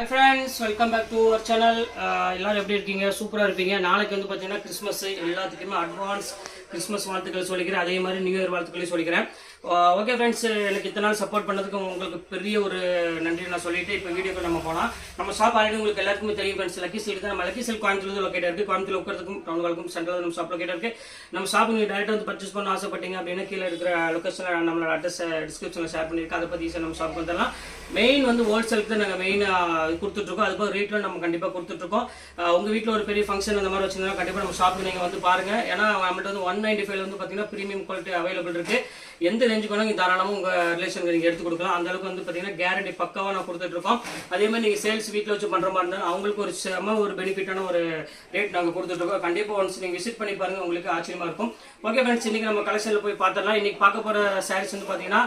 Hi friends welcome back to our channel எல்லோரும் எப்படி இருக்கீங்க? சூப்பராக இருப்பீங்க. நாளைக்கு வந்து பார்த்தீங்கன்னா கிறிஸ்மஸ் எல்லாத்துக்குமே அட்வான்ஸ் கிறிஸ்மஸ் வாழ்த்துக்கள் சொல்லிக்கிறேன். அதே மாதிரி நியூ இயர் வாழ்த்துக்களையும் சொல்லிக்கிறேன். ஓகே ஃப்ரெண்ட்ஸ் எனக்கு இத்தனை நாள் சப்போர்ட் பண்ணதுக்கு உங்களுக்கு பெரிய ஒரு நன்றி நான் சொல்லிட்டு இப்போ வீடியோக்கு நம்ம போகலாம் நம்ம ஷாப் ஆல்ரெடி உங்களுக்கு எல்லாருக்குமே தெரியும் ஃப்ரெண்ட்ஸ் லக்கி சீல் தான். நம்ம லக்கி சீல் கோயம்புத்தூர் லொக்கேட் இருக்குது கோயம்புத்தூர் உட்கறதுக்கும் டவுன் வாழ்க்கும் சென்ட்ரல் நம்ம ஷாப் லொக்கேட் இருக்குது நம்ம ஷாப் நீங்கள் டேரெக்டாக வந்து பர்ச்சேஸ் பண்ண ஆசைப்பட்டீங்க அப்படின்னா கீழே இருக்கிற லொக்கேஷனில் நம்மளோட அட்ரஸ் டிஸ்கிரிப்ஷனில் ஷேர் பண்ணியிருக்கேன் அதை பற்றி ஈஸியாக நம்ம ஷாப் வந்துடலாம். மெயின் வந்து ஹோல்சேலுக்கு தான் நாங்கள் மெயினாக கொடுத்துட்ருக்கோம் அது போக ரேட்டில் நம்ம கண்டிப்பாக கொடுத்துட்ருக்கோம் உங்கள் வீட்டில் ஒரு பெரிய ஃபங்க்ஷன் அந்த மாதிரி வச்சிருந்தா கண்டிப்பாக நம்ம ஷாப்புக்கு நீங்கள் வந்து பாருங்கள் ஏன்னா நம்மள்ட்ட வந்து ஒன் நைன்ட்டி ஃபைவ்ல வந்து பார்த்தீங்கன்னா ப்ரீமியம் குவாலிட்டி அவைலபிள் இருக்குது எந்த ரேஞ்சுக்கு வேணாலும் நீங்கள் தாராளமாக உங்கள் ரிலேஷனுக்கு நீங்கள் எடுத்து கொடுக்கலாம். அந்த அளவுக்கு வந்து பார்த்தீங்கன்னா கேரண்டி பக்காவாக நான் கொடுத்துட்ருக்கோம் அதே மாதிரி நீங்கள் சேல்ஸ் வீட்டில் வச்சு பண்ணுற மாதிரி இருந்தாலும் அவங்களுக்கு ஒரு செம ஒரு பெனிஃபிட்டான ஒரு ரேட் நாங்கள் கொடுத்துட்ருக்கோம் கண்டிப்பாக ஒன்ஸ் நீங்கள் விசிட் பண்ணி பாருங்கள் உங்களுக்கு ஆச்சரியமாக இருக்கும். ஓகே ஃப்ரெண்ட்ஸ் இன்றைக்கி நம்ம கலெக்ஷனில் போய் பார்த்துடலாம். இன்றைக்கி பார்க்க போகிற சாரீஸ் வந்து பார்த்தீங்கன்னா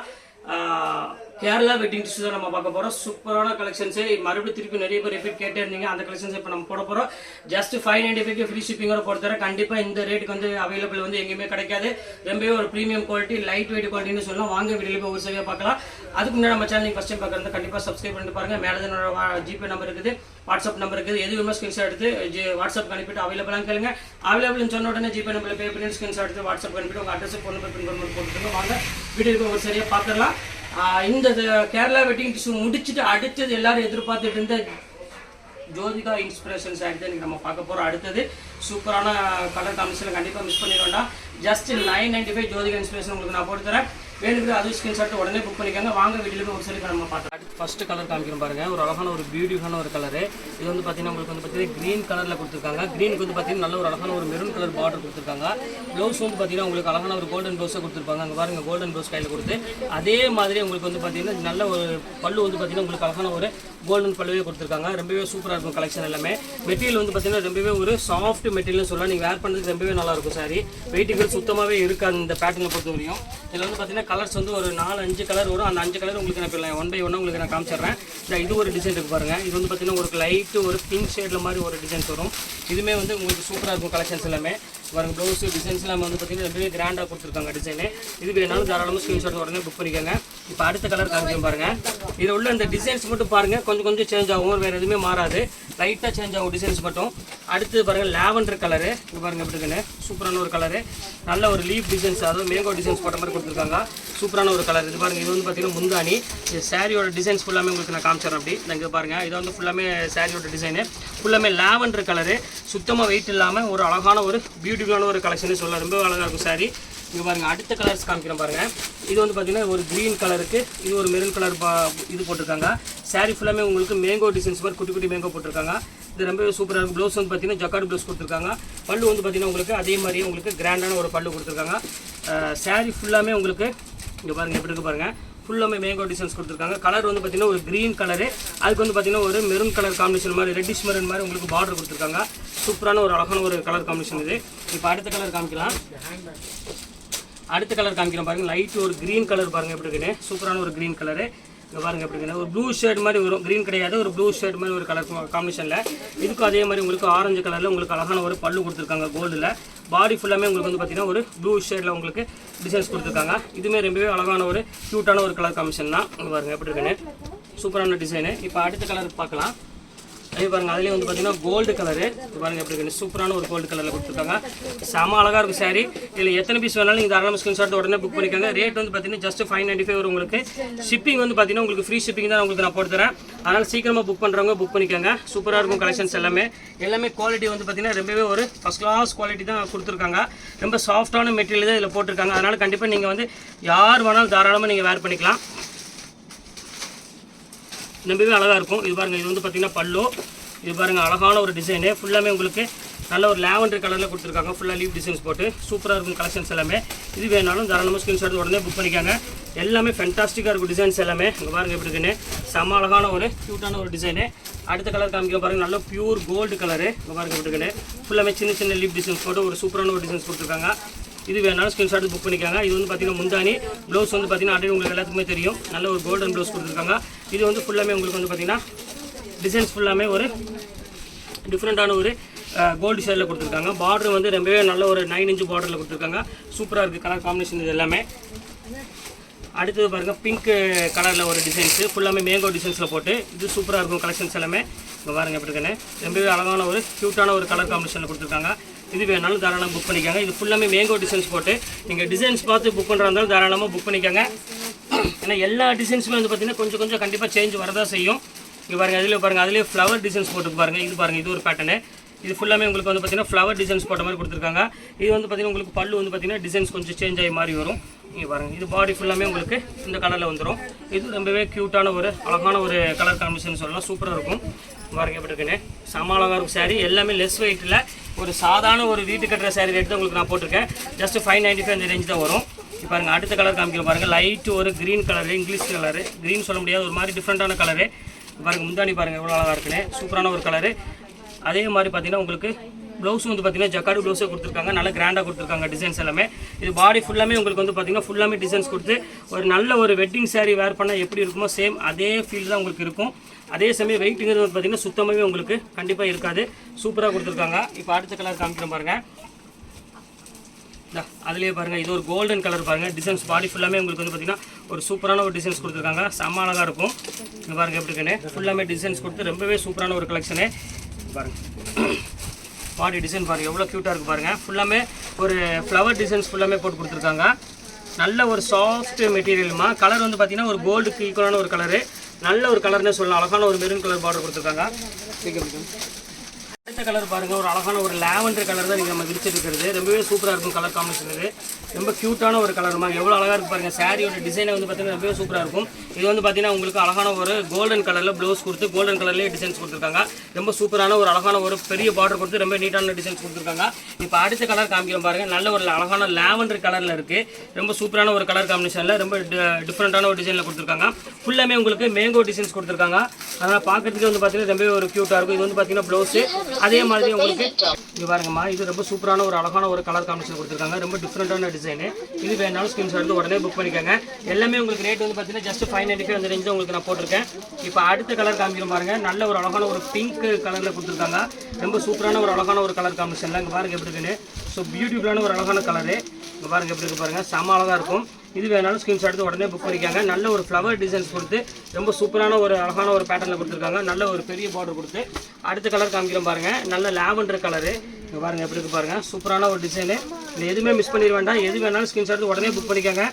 கேரளா வெட்டிங் டிஷ்யூ தான் நம்ம பார்க்க போகிறோம் சூப்பரான கலெக்ஷன்ஸே மறுபடியும் திருப்பி நிறைய பேர் ரிப்பீட் கேட்டே இருந்தீங்க. அந்த கலெக்ஷன்ஸ் இப்போ நம்ம போட போகிறோம் just five ninety five free ஷிப்பிங்கோட பொறுத்தவரை கண்டிப்பாக இந்த ரேட்டுக்கு வந்து அவைலபிள் வந்து எங்கேயுமே கிடைக்காது. ரொம்பவே ஒரு ப்ரீமியம் குவாலிட்டி லைட் வெயிட் குவாலிட்டின்னு சொல்லலாம். வாங்க வீடியோ போய் ஒரு சரியாக பார்க்கலாம். அதுக்கு முன்னாடி நம்ம சேனல் ஃபஸ்ட் டைம் பார்க்குறது கண்டிப்பாக சப்ஸ்கிரைப் பண்ணிட்டு பாருங்கள் மேலே என்னோட ஜிபே நம்பர் இருக்குது. வாட்ஸ்அப் நம்பர் இருக்குது. எது வேணுமோ ஸ்கிரீன்ஷாட் எடுத்து வாட்ஸ்அப் அனுப்பிட்டு அவைலபிளாக கேளுங்க. அவைலபிள்னு சொன்ன உடனே ஜிபே நம்பரில் பே பண்ணி ஸ்கிரீன்ஷாட் எடுத்து வாட்ஸ்அப் அனுப்பிட்டு உங்கள் அட்ரஸ் ஃபோன் நம்பர் பின் பண்ணி போட்டுருங்க வாங்க வீடியோக்கு ஒரு சரியாக பார்த்துடலாம். இந்த கேரளா வெட்டிங் டிஷ்யூ முடிச்சுட்டு அடுத்தது எல்லாரும் எதிர்பார்த்துட்டு இருந்த ஜோதிகா இன்ஸ்பிரேஷன் சாரி தான் நம்ம பார்க்க போகிறோம் அடுத்தது சூப்பரான கலர் காம்பினேஷன் கண்டிப்பாக மிஸ் பண்ணிட வேண்டாம். Just nine ninety five Jyothika inspiration உங்களுக்கு நான் போட்டு தரேன். வேணுங்கிற அது ஸ்கிரீன்ஷாட் உடனே புக் பண்ணிக்கோங்க. வாங்க வீட்டில் போய் ஒரு சைடு நம்ம பார்த்தோம் அடுத்து ஃபர்ஸ்ட் கலர் காமிக்கிறோம் பாருங்க. ஒரு அழகான ஒரு பியூட்டிஃபுல்லான ஒரு கலர் இது வந்து பார்த்தீங்கன்னா உங்களுக்கு வந்து பார்த்தீங்கன்னா க்ரீன் கலரில் கொடுத்துருக்காங்க. க்ரீனுக்கு வந்து பார்த்தீங்கன்னா நல்ல ஒரு அழகான ஒரு மெரூன் கலர் பார்டர் கொடுத்துருக்காங்க. ப்ளவுஸ் வந்து பார்த்தீங்கன்னா உங்களுக்கு அழகான ஒரு கோல்டன் ப்ளவுஸை கொடுத்துருப்பாங்க. அங்கே பாருங்க கோல்டன் ப்ளவுஸ் கையில் கொடுத்து. அதே மாதிரி உங்களுக்கு வந்து பார்த்தீங்கன்னா நல்ல ஒரு பல்லு வந்து பார்த்தீங்கன்னா உங்களுக்கு அழகான ஒரு கோல்டன் பல்லுவே கொடுத்துருக்காங்க. ரொம்பவே சூப்பராக இருக்கும் கலெக்ஷன் எல்லாமே. மெட்டீரியல் வந்து பார்த்தீங்கன்னா ரொம்பவே ஒரு சாஃப்ட் மெட்டீரியல்னு சொல்லலாம். நீங்கள் வேர் பண்ணுறதுக்கு ரொம்பவே நல்லா இருக்கும் சாரி வெயிட்டுகள் சுத்தமாகவே இருக்காது இந்த பேட்டர்னை பொறுத்த வரையும் இதில் வந்து பார்த்தீங்கன்னா கலர்ஸ் வந்து ஒரு நாலு அஞ்சு கலர் வரும். அந்த அஞ்சு கலர் உங்களுக்கு நான் ஒன் பை ஒன்னாக உங்களுக்கு நான் காமிச்சிடுறேன். இந்த இது ஒரு டிசைன் இருக்கு பாருங்கள் இது வந்து பார்த்தீங்கன்னா ஒரு லைட்டு ஒரு பிங்க் ஷேடில் மாதிரி ஒரு டிசைன்ஸ் வரும். இதுவுமே வந்து உங்களுக்கு சூப்பராக இருக்கும் கலெக்ஷன்ஸ் எல்லாமே. வரும் ப்ளவுஸ் டிசைன்ஸ் எல்லாமே வந்து பார்த்தீங்கன்னா ரொம்பவே கிராண்டாக கொடுத்துருக்காங்க டிசைனு இதுக்கு வேணாலும் தாராளமாக ஸ்க்ரீன்ஷாட் உடனே புக் பண்ணிக்கோங்க. இப்போ அடுத்த கலர் காமிக்கும் பாருங்க. இதில் உள்ள அந்த டிசைன்ஸ் மட்டும் பாருங்க. கொஞ்சம் கொஞ்சம் சேஞ்ச் ஆகும். வேறு எதுவுமே மாறாது. லைட்டாக சேஞ்ச் ஆகும் டிசைன்ஸ் மட்டும். அடுத்து பாருங்கள் லேவண்டர் கலரு இது பாருங்க எப்படி இருக்குன்னு. சூப்பரான ஒரு கலரு நல்ல ஒரு லீஃப் டிசைன்ஸ் அதாவது மேங்கோ டிசைன்ஸ் போட்ட மாதிரி கொடுத்துருக்காங்க. சூப்பரான ஒரு கலர் இது பாருங்கள் இது வந்து பார்த்தீங்கன்னா முந்தானி இது சாரியோட டிசைன்ஸ் ஃபுல்லாமே உங்களுக்கு நான் காமிச்சிடறேன் அப்படி. இங்கே பாருங்கள் இது வந்து ஃபுல்லாமே சாரியோட டிசைனு ஃபுல்லாமே லேவண்டர் கலரு சுத்தமாக வெயிட் இல்லாமல் ஒரு அழகான ஒரு பியூட்டிஃபுல்லான ஒரு கலெக்ஷன் சொல்லலாம். ரொம்ப அழகாக இருக்கும் சாரி இங்கே பாருங்க அடுத்த கலர்ஸ் காமிக்கிறேன் பாருங்கள் இது வந்து பார்த்தீங்கன்னா ஒரு க்ரீன் கலருக்கு இது ஒரு மெரூன் கலர் இது போட்டிருக்காங்க. சாரீ ஃபுல்லாமே உங்களுக்கு மேங்கோ டிசைன்ஸ் மாதிரி குட்டி குட்டி மேங்கோ போட்டிருக்காங்க. இது ரொம்பவே சூப்பராக இருக்கும் ப்ளவுஸ் வந்து பார்த்தீங்கன்னா ஜக்கார்டு ப்ளவுஸ் கொடுத்துருக்காங்க பல்லு வந்து பார்த்தீங்கன்னா உங்களுக்கு அதே மாதிரியே உங்களுக்கு கிராண்டான ஒரு பல்லு கொடுத்துருக்காங்க. சாரீ ஃபுல்லாமே உங்களுக்கு இங்கே பாருங்க எப்படி இருக்கு பாருங்கள் ஃபுல்லாமே மேங்கோ டிசைன்ஸ் கொடுத்துருக்காங்க. கலர் வந்து பார்த்தீங்கன்னா ஒரு க்ரீன் கலரு அதுக்கு வந்து பார்த்தீங்கன்னா ஒரு மெரூன் கலர் காம்பினேஷன் மாதிரி ரெட்டிஷ் மெரூன் மாதிரி உங்களுக்கு பார்டர் கொடுத்துருக்காங்க. சூப்பரான ஒரு அழகான ஒரு கலர் காம்பினேஷன் இது. இப்போ அடுத்த கலர் காமிக்கலாம். அடுத்த கலர் காமிக்கிறோம் பாருங்க. லைட் ஒரு க்ரீன் கலர் பாருங்க எப்படி இருக்குன்னு. சூப்பரான ஒரு க்ரீன் கலரு இங்கே பாருங்க எப்படி இருக்குன்னு. ஒரு ப்ளூ ஷேட் மாதிரி வரும். க்ரீன் கிடையாது ஒரு ப்ளூ ஷேட் மாதிரி ஒரு கலர் காம்பினேஷனில் இதுக்கும் அதே மாதிரி உங்களுக்கு ஆரஞ்சு கலரில் உங்களுக்கு அழகான ஒரு பல்லு கொடுத்துருக்காங்க கோல்டில் பாடி ஃபுல்லாமே உங்களுக்கு வந்து பார்த்திங்கன்னா ஒரு ப்ளூ ஷேடில் உங்களுக்கு டிசைன்ஸ் கொடுத்துருக்காங்க. இதுவுமே ரொம்பவே அழகான ஒரு க்யூட்டான ஒரு கலர் காம்பினேஷன் தான். இங்கே பாருங்க எப்படி இருக்குன்னு. சூப்பரான டிசைனு இப்போ அடுத்த கலர் பார்க்கலாம். அதே பாருங்க அதுலேயே வந்து பார்த்தீங்கன்னா கோல்டு கலரு பாருங்க எப்படி சூப்பரான ஒரு கோல்டு கலரில் கொடுத்துருக்காங்க. செம அழகாக இருக்கும் சாரி இதில் எத்தனை பீஸ் வேணாலும் நீங்கள் தாராளமாக ஸ்கிரீன்ஷாட் உடனே புக் பண்ணிக்கோங்க. ரேட் வந்து பார்த்தீங்கன்னா ஜஸ்ட் ஃபைவ் நைன்டி ஃபைவ் வரும் உங்களுக்கு. ஷிப்பிங் வந்து பார்த்தீங்கன்னா உங்களுக்கு ஃப்ரீ ஷிப்பிங் தான் உங்களுக்கு நான் போட்டு தரேன் அதனால் சீக்கிரமாக புக் பண்ணுறவங்க புக் பண்ணிக்கோங்க. சூப்பராக இருக்கும் கலெக்ஷன்ஸ் எல்லாமே. எல்லாமே குவாலிட்டி வந்து பார்த்தீங்கன்னா ரொம்பவே ஒரு ஃபஸ்ட் கிளாஸ் குவாலிட்டி தான் கொடுத்துருக்காங்க. ரொம்ப சாஃப்டான மெட்டீரியல் தான் இதில் போட்டிருக்காங்க. அதனால் கண்டிப்பாக நீங்கள் வந்து யார் வேணாலும் தாராளமாக நீங்கள் வேர் பண்ணிக்கலாம். ரொம்பவே அழகாக இருக்கும். இது பாருங்கள் இது வந்து பார்த்தீங்கன்னா பல்லு. இது பாருங்கள் அழகான ஒரு டிசைனு ஃபுல்லாமே உங்களுக்கு நல்ல ஒரு லேவண்டர் கலரில் கொடுத்துருக்காங்க. ஃபுல்லாக லீவ் டிசைன்ஸ் போட்டு சூப்பராக இருக்கும் கலெக்ஷன்ஸ் எல்லாமே. இது வேணாலும் தாராளமாக ஸ்க்ரீன்ஷாட் உடனே புக் பண்ணிக்காங்க. எல்லாமே ஃபென்டாஸ்டிக்காக இருக்கும் டிசைன்ஸ் எல்லாமே. இங்கே பாருங்கள் எப்படி இருக்குன்னு. செம அழகான ஒரு க்யூட்டான ஒரு டிசைனு அடுத்த கலர் காமிக்க பாருங்கள் நல்ல பியூர் கோல்டு கலரு இங்கே பாருங்கள் எப்படி இருக்குன்னு. ஃபுல்லாமே சின்ன சின்ன லீவ் டிசைன்ஸ் போட்டு ஒரு சூப்பரான ஒரு டிசைன்ஸ் கொடுத்துருக்காங்க. இது வேணாலும் ஸ்கிரீன்ஷாட் புக் பண்ணிக்காங்க இது வந்து பார்த்தீங்கன்னா முந்தானி ப்ளவுஸ் வந்து பார்த்தீங்கன்னா ஆல்ரெடி உங்களுக்கு எல்லாத்துக்குமே தெரியும். நல்ல ஒரு கோல்டன் ப்ளவுஸ் கொடுத்துருக்காங்க. இது வந்து ஃபுல்லாமே உங்களுக்கு வந்து பார்த்தீங்கன்னா டிசைன்ஸ் ஃபுல்லாமே ஒரு டிஃப்ரெண்ட்டான ஒரு கோல்டு ஷேடில் கொடுத்துருக்காங்க. பார்டர் வந்து ரொம்பவே நல்ல ஒரு நைன் இன்ச்சு பார்டரில் கொடுத்துருக்காங்க. சூப்பராக இருக்குது கலர் காம்பினேஷன் இது எல்லாமே. அடுத்தது பாருங்கள் பிங்க் கலரில் ஒரு டிசைன்ஸு ஃபுல்லாமே மேங்கோ டிசைன்ஸில் போட்டு இது சூப்பராக இருக்கும் கலெக்ஷன்ஸ் எல்லாமே. இங்கே பாருங்க எப்படி இருக்குன்னு. ரொம்பவே அழகான ஒரு க்யூட்டான ஒரு கலர் காம்பினேஷனில் கொடுத்துருக்காங்க. இது வேணாலும் தாராளமாக புக் பண்ணிக்காங்க. இது ஃபுல்லாமே மேங்கோ டிசைன்ஸ் போட்டு நீங்கள் டிசைன்ஸ் பார்த்து புக் பண்ணுறா இருந்தாலும் தாராளமாக புக் பண்ணிக்கோங்க. ஏன்னா எல்லா டிசைன்ஸுமே வந்து பார்த்தீங்கன்னா கொஞ்சம் கொஞ்சம் கண்டிப்பாக சேஞ்ச் வரதான் செய்யும். இங்கே பாருங்கள் அதில் பாருங்கள் அதிலே ஃப்ளவர் டிசைன்ஸ் போட்டு பாருங்கள் இது பாருங்கள் இது ஒரு பேட்டர்னு இது ஃபுல்லாமே உங்களுக்கு வந்து பார்த்தீங்கன்னா ஃப்ளவர் டிசைன்ஸ் போட்ட மாதிரி கொடுத்துருக்காங்க. இது வந்து பார்த்தீங்கன்னா உங்களுக்கு பல்லு வந்து பார்த்தீங்கன்னா டிசைன்ஸ் கொஞ்சம் சேஞ்ச் ஆகி மாதிரி வரும். நீங்கள் பாருங்கள் இது பாடி ஃபுல்லாமே உங்களுக்கு இந்த கலரில் வந்துடும் இது ரொம்பவே க்யூட்டான ஒரு அழகான ஒரு கலர் காம்பினேஷன் சொல்லலாம். சூப்பராக இருக்கும். பாருங்க எப்படி இருக்குன்னு. செம அழகாக இருக்கும் saree. எல்லாமே லெஸ் வெயிட்டில் ஒரு சாதாரண ஒரு வீட்டு கட்டுற saree ரேட் தான் உங்களுக்கு நான் போட்டிருக்கேன். ஜஸ்ட் ஃபைவ் நைன்ட்டி ஃபைவ் அந்த ரேஞ்ச் தான் வரும். இப்போ பாருங்க அடுத்த கலர் காமிக்கிறோம் பாருங்கள் லைட் ஒரு green colour English colour green சொல்ல முடியாது ஒரு மாதிரி டிஃப்ரெண்ட்டான கலரு பாருங்க முந்தாணி பாருங்கள் எவ்வளோ அழகாக இருக்குன்னு. சூப்பரான ஒரு கலரு அதே மாதிரி பார்த்தீங்கன்னா உங்களுக்கு ப்ளவுஸ் வந்து பார்த்தீங்கன்னா ஜக்காடு ப்ளவுஸே கொடுத்துருக்காங்க. நல்லா கிராண்டாக கொடுத்துருக்காங்க டிசைன்ஸ் எல்லாமே. இது பாடி ஃபுல்லாமே உங்களுக்கு வந்து பார்த்தீங்கன்னா ஃபுல்லாமே டிசைன்ஸ் கொடுத்து ஒரு நல்ல ஒரு வெட்டிங் சாரீ வேர் பண்ணால் எப்படி இருக்குமோ சேம் அதே ஃபீல் தான் உங்களுக்கு இருக்கும். அதே சமயம் வெயிட்டுங்கிறது வந்து பார்த்தீங்கன்னா சுத்தமாகவே உங்களுக்கு கண்டிப்பாக இருக்காது. சூப்பராக கொடுத்துருக்காங்க. இப்போ அடுத்த கலர் காமிக்கிற பாருங்கள் அதுலேயே பாருங்கள் இது ஒரு கோல்டன் கலர் பாருங்கள் டிசைன்ஸ் பாடி ஃபுல்லாமே உங்களுக்கு வந்து பார்த்தீங்கன்னா ஒரு சூப்பரான ஒரு டிசைன்ஸ் கொடுத்துருக்காங்க. செம்ம அழகாக இருக்கும். இங்கே பாருங்கள் எப்படி இருக்குன்னு. ஃபுல்லாமே டிசைன்ஸ் கொடுத்து ரொம்பவே சூப்பரான ஒரு கலெக்ஷனு பாருங்கள் பாடி டிசைன் பாருங்க எவ்வளோ க்யூட்டாக இருக்கு பாருங்கள் ஃபுல்லாமே ஒரு ஃப்ளவர் டிசைன்ஸ் ஃபுல்லாமே போட்டு கொடுத்துருக்காங்க. நல்ல ஒரு சாஃப்ட் மெட்டீரியலுமா கலர் வந்து பார்த்தீங்கன்னா ஒரு கோல்டுக்கு ஈக்குவலான ஒரு கலரு நல்ல ஒரு கலர்னே சொல்லலாம். அழகான ஒரு மெரூன் கலர் பார்டர் கொடுத்துருக்காங்க. அடுத்த கலர் பாருங்க ஒரு அழகான ஒரு லாவெண்டர் கலர் தான் நீங்கள் நம்ம விரிச்சிட்டு இருக்கிறது. ரொம்பவே சூப்பராக இருக்கும் கலர் காம்பினேஷன் இது. ரொம்ப க்யூட்டான ஒரு கலருமா எவ்வளோ அழகாக இருக்கு பாருங்க சாரியோட டிசைனை வந்து பார்த்தீங்கன்னா ரொம்பவே சூப்பராக இருக்கும். இது வந்து பார்த்தீங்கன்னா உங்களுக்கு அழகான ஒரு கோல்டன் கலரில் ப்ளவுஸ் கொடுத்து கோல்டன் கலர்லேயே டிசைன்ஸ் கொடுத்துருக்காங்க. ரொம்ப சூப்பரான ஒரு அழகான ஒரு பெரிய பார்டர் கொடுத்து ரொம்ப நீட்டான டிசைன்ஸ் கொடுத்துருக்காங்க. இப்போ அடுத்த கலர் காமிக்கிறோம் பாருங்க நல்ல ஒரு அழகான லாவெண்டர் கலரில் இருக்கு. ரொம்ப சூப்பரான ஒரு கலர் காம்பினேஷனில் ரொம்ப டிஃப்ரெண்ட்டான ஒரு டிசைனில் கொடுத்துருக்காங்க. ஃபுல்லாமே உங்களுக்கு மேங்கோ டிசைன்ஸ் கொடுத்துருக்காங்க. அதனால் பார்க்குறதுக்கு வந்து பார்த்தீங்கன்னா ரொம்பவே ஒரு க்யூட்டாக இருக்கும். இது வந்து பார்த்தீங்கன்னா ப்ளவுஸு அது மாதிரி உங்களுக்கு இது பாருங்கம்மா இது ரொம்ப சூப்பரான ஒரு அழகான ஒரு கலர் காம்பினேஷன் கொடுத்துருக்காங்க. ரொம்ப டிஃப்ரெண்டான டிசைனு இது வேணாலும் ஸ்கிரீன்ஷாட் எடுத்து உடனே புக் பண்ணிக்கோங்க. எல்லாமே உங்களுக்கு ரேட் வந்து பார்த்தீங்கன்னா ஜஸ்ட் ஃபைவ் நைன்டி ஃபைவ் அந்த ரேஞ்ச் உங்களுக்கு நான் போட்டிருக்கேன். இப்போ அடுத்த கலர் காமிக்கிறோம் பாருங்க. நல்ல ஒரு அழகான ஒரு பிங்க் கலரில் கொடுத்துருக்காங்க. ரொம்ப சூப்பரான ஒரு அழகான ஒரு கலர் காம்பினேஷன்ல இங்கே பாருங்க எப்படி இருக்குன்னு. ஸோ பியூட்டிஃபுல்லான ஒரு அழகான கலரு இங்கே பாருங்க எப்படி இருக்கு பாருங்க. செம அழகாக இருக்கும். இது வேணாலும் ஸ்க்ரீன்ஷாட் எடுத்து உடனே புக் பண்ணிக்காங்க. நல்ல ஒரு ஃப்ளவர் டிசைன்ஸ் கொடுத்து ரொம்ப சூப்பரான ஒரு அழகான ஒரு பேட்டர்னில் கொடுத்துருக்காங்க. நல்ல ஒரு பெரிய பார்டர் கொடுத்து. அடுத்த கலர் காமிக்கிறோம் பாருங்க. நல்ல லாவெண்டர் கலரு இங்கே பாருங்க எப்படி இருக்கு பாருங்க. சூப்பரான ஒரு டிசைனு இது எதுவுமே மிஸ் பண்ணிட வேண்டாம். எது வேணாலும் ஸ்க்ரீன்ஷாட் எடுத்து உடனே புக் பண்ணிக்காங்க.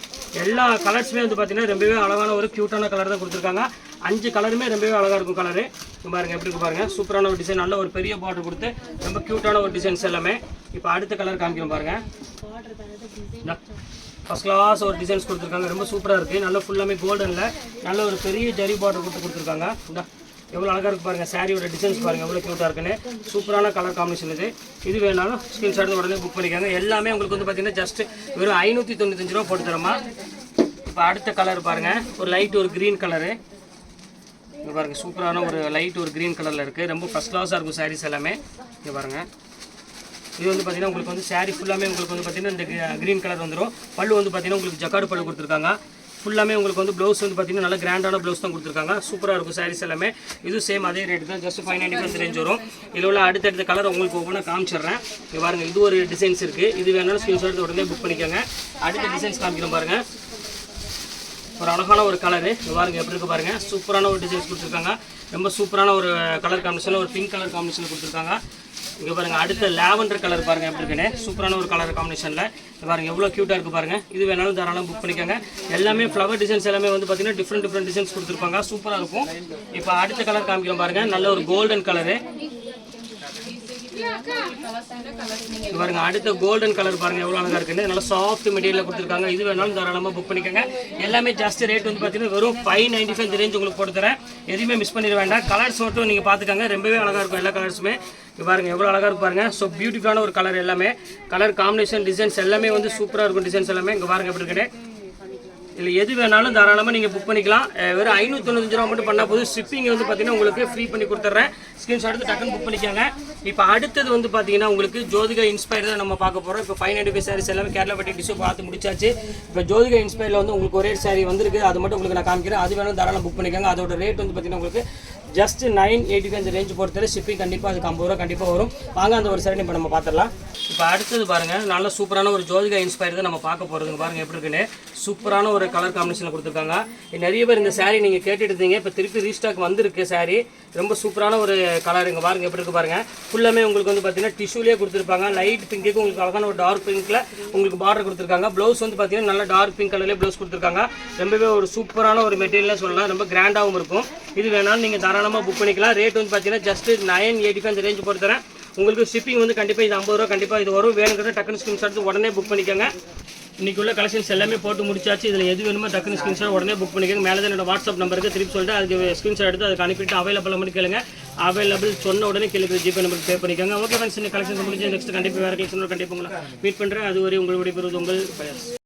எல்லா கலர்ஸுமே வந்து பார்த்தீங்கன்னா ரொம்பவே அழகான ஒரு க்யூட்டான கலர் தான் கொடுத்துருக்காங்க. அஞ்சு கலருமே ரொம்பவே அழகாக இருக்கும் கலரு. பாருங்கள் எப்படி இருக்கு பாருங்கள் சூப்பரான ஒரு டிசைன் நல்ல ஒரு பெரிய பார்டர் கொடுத்து ரொம்ப க்யூட்டான ஒரு டிசைன்ஸ் எல்லாமே இப்போ அடுத்த கலர் காமிக்கிறோம் பாருங்கள் ஃபஸ்ட் கிளாஸ் ஒரு டிசைன்ஸ் கொடுத்துருக்காங்க. ரொம்ப சூப்பராக இருக்குது நல்லா ஃபுல்லாமே கோல்டனில் நல்ல ஒரு பெரிய ஜரி பார்டர் கொடுத்து கொடுத்துருக்காங்க. இந்தா எவ்வளோ அழகாக இருக்குது பாருங்கள் சாரியோட டிசைன்ஸ் பாருங்கள் எவ்வளோ க்யூட்டாக இருக்குன்னு. சூப்பரான கலர் காம்பினேஷன் இது. இது வேணாலும் ஸ்கிரீன்ஷாட் உடனே புக் பண்ணிக்காங்க. எல்லாமே உங்களுக்கு வந்து பார்த்தீங்கன்னா ஜஸ்ட் வெறும் ஐநூற்றி தொண்ணூத்தஞ்சு ரூபா போட்டு தரமா. இப்போ அடுத்த கலர் பாருங்கள் ஒரு லைட் ஒரு க்ரீன் கலரு இங்கே பாருங்கள் சூப்பரான ஒரு லைட் ஒரு க்ரீன் கலரில் இருக்குது ரொம்ப ஃபஸ்ட் கிளாஸாக இருக்கும் சாரீஸ் எல்லாமே. இங்கே பாருங்கள் இது வந்து பார்த்தீங்கன்னா உங்களுக்கு வந்து சாரீ ஃபுல்லாமே உங்களுக்கு வந்து பார்த்தீங்கன்னா இந்த க்ரீன் கலர் வந்துடும் பல்லு வந்து பார்த்தீங்கன்னா உங்களுக்கு ஜக்காடு பல்லு கொடுத்துருக்காங்க. ஃபுல்லாமே உங்களுக்கு வந்து ப்ளவுஸ் வந்து பார்த்தீங்கன்னா நல்ல கிராண்டான ப்ளவுஸ் தான் கொடுத்துருக்காங்க. சூப்பராக இருக்கும் சாரீஸ் எல்லாமே. இது சேம் அதே ரேட் தான். Just five ninety five range வரும். இதில் உள்ள அடுத்தடுத்த கலர் உங்களுக்கு ஒவ்வொன்றா காமிச்சிடுறேன். இங்கே பாருங்கள் இது ஒரு டிசைன்ஸ் இருக்குது இது வேணாலும் ஸ்க்ரீன்ஷாட் உடனே புக் பண்ணிக்கோங்க. அடுத்த டிசைன்ஸ் காமிக்கிறோம் பாருங்கள் ஒரு அழகான ஒரு கலரு பாருங்க எப்படி இருக்கு பாருங்க. சூப்பரான ஒரு டிசைன்ஸ் கொடுத்துருக்காங்க. ரொம்ப சூப்பரான ஒரு கலர் காம்பினேஷன் ஒரு பிங்க் கலர் காம்பினேஷன் கொடுத்துருக்காங்க. இங்கே பாருங்க அடுத்த லேவண்டர் கலர் பாருங்க எப்படி இருக்குன்னு. சூப்பரான ஒரு கலர் காம்பினேஷன்ல பாருங்க எவ்வளோ க்யூட்டாக இருக்கு பாருங்க. இது வேணாலும் தாராளம் புக் பண்ணிக்கோங்க. எல்லாமே ஃப்ளவர் டிசைன்ஸ் எல்லாமே வந்து பாத்தீங்கன்னா டிஃப்ரெண்ட் டிஃப்ரெண்ட் டிசைன்ஸ் கொடுத்துருப்பாங்க. சூப்பராக இருக்கும். இப்போ அடுத்த கலர் காமிக்கிறோம் பாருங்க. நல்ல ஒரு கோல்டன் கலரு பாருங்க அடுத்த கோல்டன் கலர் பாருங்க எவ்வளோ அழகாக இருக்குன்னு. நல்லா சாஃப்ட் மெட்டீரியல் கொடுத்துருக்காங்க. இது வேணாலும் தாராளமாக புக் பண்ணிக்கோங்க. எல்லாமே ஜாஸ்தி ரேட் வந்து பார்த்தீங்கன்னா வெறும் ஃபைவ் நைன்டி ஃபைவ் ரேஞ்ச் உங்களுக்கு போட்டு தரேன். எதுவுமே மிஸ் பண்ணிட வேண்டாம். கலர்ஸ் மட்டும் நீங்கள் பாத்துக்கோங்க ரொம்பவே அழகாக இருக்கும் எல்லா கலர்ஸுமே பாருங்க எவ்வளோ அழகாக இருக்கும் பாருங்க. ஸோ பியூட்டிஃபுல்லான ஒரு கலர் எல்லாமே. கலர் காம்பினேஷன் டிசைன்ஸ் எல்லாமே வந்து சூப்பராக இருக்கும் டிசைன்ஸ் எல்லாமே. இங்கே பாருங்க எப்படி இருக்கேன் இல்லை எது வேணாலும் தாராளமாக நீங்கள் புக் பண்ணிக்கலாம். வெறும் ஐநூற்றி தொண்ணூத்தஞ்சு ரூபா மட்டும் பண்ணால் போதும். ஷிப்பிங் வந்து பார்த்தீங்கன்னா உங்களுக்கு ஃப்ரீ பண்ணி கொடுத்துட்றேன் ஸ்க்ரீன்ஷாட் எடுத்து டக்குன்னு புக் பண்ணிக்கோங்க. இப்போ அடுத்தது வந்து பார்த்தீங்கன்னா உங்களுக்கு ஜோதிகா இன்ஸ்பயர் தான் நம்ம பார்க்க போகிறோம் இப்போ ஃபைவ் நைன்டி ஃபைவ் சாரீஸ் எல்லாமே கேரளா பட்டி டிஷ்யூ பார்த்து முடிச்சாச்சு. இப்போ ஜோதிகா இன்ஸ்பயரில் வந்து உங்களுக்கு ஒரே சாரி வந்திருக்கு. அது மட்டும் உங்களுக்கு நான் காமிக்கிறேன். அது வேணும் தாராளம் புக் பண்ணிக்கோங்க. அதோட ரேட் வந்து பார்த்தீங்கன்னா உங்களுக்கு ஜஸ்ட் நைன் எயிட்டி அந்த ரேஞ்ச் பொறுத்தவரை ஷிப்பிங் கண்டிப்பாக அதுக்கு ஐம்பது ரூபா கண்டிப்பாக வரும். வாங்க அந்த ஒரு சரணி இப்போ நம்ம பார்த்துடலாம். இப்போ அடுத்தது பாருங்கள் நல்ல சூப்பரான ஒரு ஜோதிகா இன்ஸ்பயர் தான் நம்ம பார்க்க போகிறதுங்க பாருங்கள் எப்படி இருக்குன்னு. சூப்பரான ஒரு கலர் காம்பினேஷனில் கொடுத்துருக்காங்க. நிறைய பேர் இந்த சாரீ நீங்கள் கேட்டுட்டு இருந்தீங்க. இப்போ திருப்பி ரீஸ்டாக் வந்திருக்கு சாரீ ரொம்ப சூப்பரான ஒரு கலர் இங்கே பாருங்கள் எப்படி இருக்கு பாருங்கள் ஃபுல்லாமே உங்களுக்கு வந்து பார்த்தீங்கன்னா டிஷ்யூலேயே கொடுத்துருப்பாங்க. லைட் பிங்க்குக்கு உங்களுக்கு அழகான ஒரு டார்க் பிங்க்கில் உங்களுக்கு பார்டர் கொடுத்துருக்காங்க. ப்ளவுஸ் வந்து பார்த்தீங்கன்னா நல்ல டார்க் பிங்க் கலர்லேயே ப்ளவுஸ் கொடுத்துருக்காங்க. ரொம்பவே ஒரு சூப்பரான ஒரு மெட்டீரியலாக சொல்லலாம். ரொம்ப கிராண்டாகவும் இருக்கும். இது வேணாலும் நீங்கள் தாராளமாக புக் பண்ணிக்கலாம். ரேட் வந்து பார்த்தீங்கன்னா ஜஸ்ட் நைன் எயிட்டி ஃபைவ் அந்த ரேஞ்ச் பொறுத்தரேன் உங்களுக்கு ஷிப்பிங் வந்து கண்டிப்பாக இது ஐம்பது ரூபா கண்டிப்பாக இது வரும். வேணுங்கிறத டக்குனு ஸ்கிரீன்ஷாட் உடனே புக் பண்ணிக்கோங்க. இன்றைக்கி உள்ள கலெக்ஷன்ஸ் எல்லாமே போட்டு முடிச்சாச்சு. இதில் எது வேணுமோ டக்குனு ஸ்க்ரீன்ஷாட் உடனே புக் பண்ணிக்கோங்க. மேலே தான் என்னோட வாட்ஸ்அப் நம்பருக்கு திருப்பி சொல்லிட்டு அதுக்கு ஸ்க்ரீன்ஷாட் எடுத்து அதுக்கு அனுப்பிட்டு அவைலபிள் மட்டும் கேளுங்க. அவைலபிள் சொன்ன உடனே கேள்வி ஜிபே நம்பருக்கு பே பண்ணிக்கோங்க. ஓகே ஃப்ரெண்ட்ஸ் இந்த கலெக்ஷன் முடிஞ்சு நெக்ஸ்ட் கண்டிப்பாக வேறு கலெக்ஷன் கண்டிப்பாக உங்களை மீட் பண்ணுறேன் அது வரை உங்களுடைய பெறுவது உங்கள்